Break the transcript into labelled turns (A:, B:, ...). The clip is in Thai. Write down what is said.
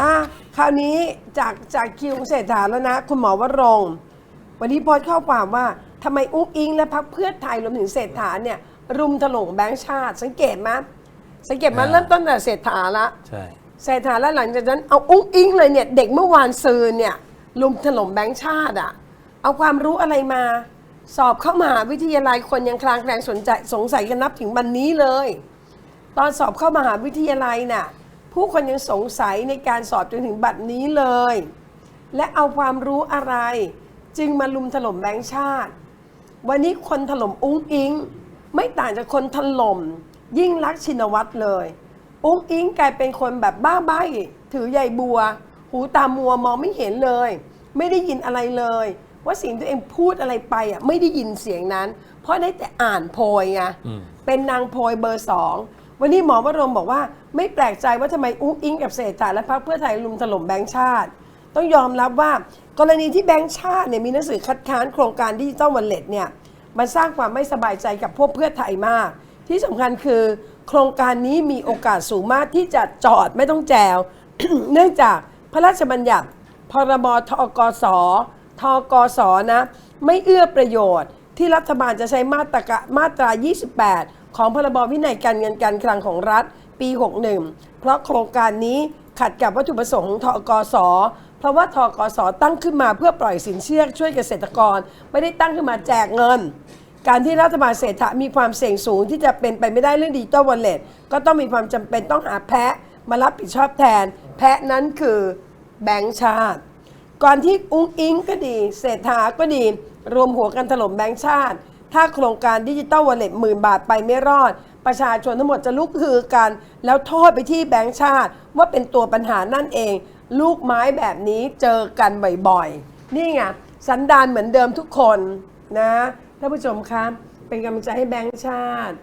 A: อะคราวนี้จากจากคิวของเศรษฐาแล้วนะ คุณหมอวรงค์วันนี้โพสต์ข้อความว่าทำไมอุ๊กอิงและพรรคเพื่อไทยรวมถึงเศรษฐาเนี่ยรุมถล่มแบงค์ชาติ สังเกตไหมสังเกตไหมา
B: อ่า
A: เริ่มต้นแต่เศรษฐาละ
B: ใช่
A: เศรษฐาแล้วหลังจากนั้นเอาอุ๊กอิงเลยเนี่ยเด็กเมื่อวานซืนเนี่ยรุมถล่มแบงค์ชาติอะเอาความรู้อะไรมา สอบเข้ามหาวิทยาลัยคนยังคลางแคลงสนใจสงสัยกันนับถึงวันนี้เลย ตอนสอบเข้ามหาวิทยาลัยน่ะ ผู้คนยังสงสัยในการสอบจนถึงบัดนี้เลย และเอาความรู้อะไร จึงมาลุมถล่มแบงค์ชาติ วันนี้คนถล่มอุ้งอิง ไม่ต่างจากคนถล่ม ยิ่งรักษณ์ชินวัตรเลย อุ้งอิงกลายเป็นคนแบบบ้าใบ้ถือใยบัว หูตามัวมองไม่เห็นเลย ไม่ได้ยินอะไรเลย ว่าสิ่งที่ตัวเองพูดอะไรไปอะไม่ได้ยินเสียงนั้น เพราะได้แต่อ่านโพยไง
B: อืม
A: เป็นนางโพยเบอร์สอง วันนี้หมอวรงบอกว่าไม่แปลกใจว่าทำไมอุ้งอิงกับเศรษฐาและพรรคเพื่อไทยลุมถล่มแบงค์ชาติ ต้องยอมรับว่ากรณีที่แบงค์ชาติเนี่ยมีหนังสือคัดค้านโครงการดิจิตอลวันเล็ตเนี่ยมันสร้างความไม่สบายใจกับพวกเพื่อไทยมาก ที่สำคัญคือ โครงการนี้มีโอกาสสูงมากที่จะจอดไม่ต้องแจว เนื่องจากพระราชบัญญัติพรบทกสทกสนะ ไม่เอื้อประโยชน์ ที่รัฐบาลจะใช้มาตรกะมาตรา 28 ของพรบวินัยการเงินการคลังของรัฐปี 61 เพราะโครงการนี้ขัดกับวัตถุประสงค์ของทกส เพราะว่าทกส ตั้งขึ้นมาเพื่อปล่อยสินเชื่อช่วยเกษตรกร ไม่ได้ตั้งขึ้นมาแจกเงิน การที่รัฐบาลเศรษฐะมีความเสี่ยงสูงที่จะเป็นไปไม่ได้เรื่องดิจิตอลวอลเล็ตก็ต้องมีความจำเป็นต้องหาแพะมารับผิดชอบแทน แพะนั้นคือแบงก์ชาติ ก่อนที่อุ้งอิงก็ดีเศรษฐาก็ดี รวมหัวกันถล่มแบงก์ชาติ ถ้าโครงการดิจิตอลวอลเล็ตหมื่นบาทไปไม่รอด ประชาชนทั้งหมดจะลุกฮือกัน แล้วโทษไปที่แบงก์ชาติ ว่าเป็นตัวปัญหานั่นเอง ลูกไม้แบบนี้เจอกันบ่อยๆ นี่ไงสันดานเหมือนเดิมทุกคนนะท่านผู้ชมครับเป็นกำลังใจให้แบงก์ชาติ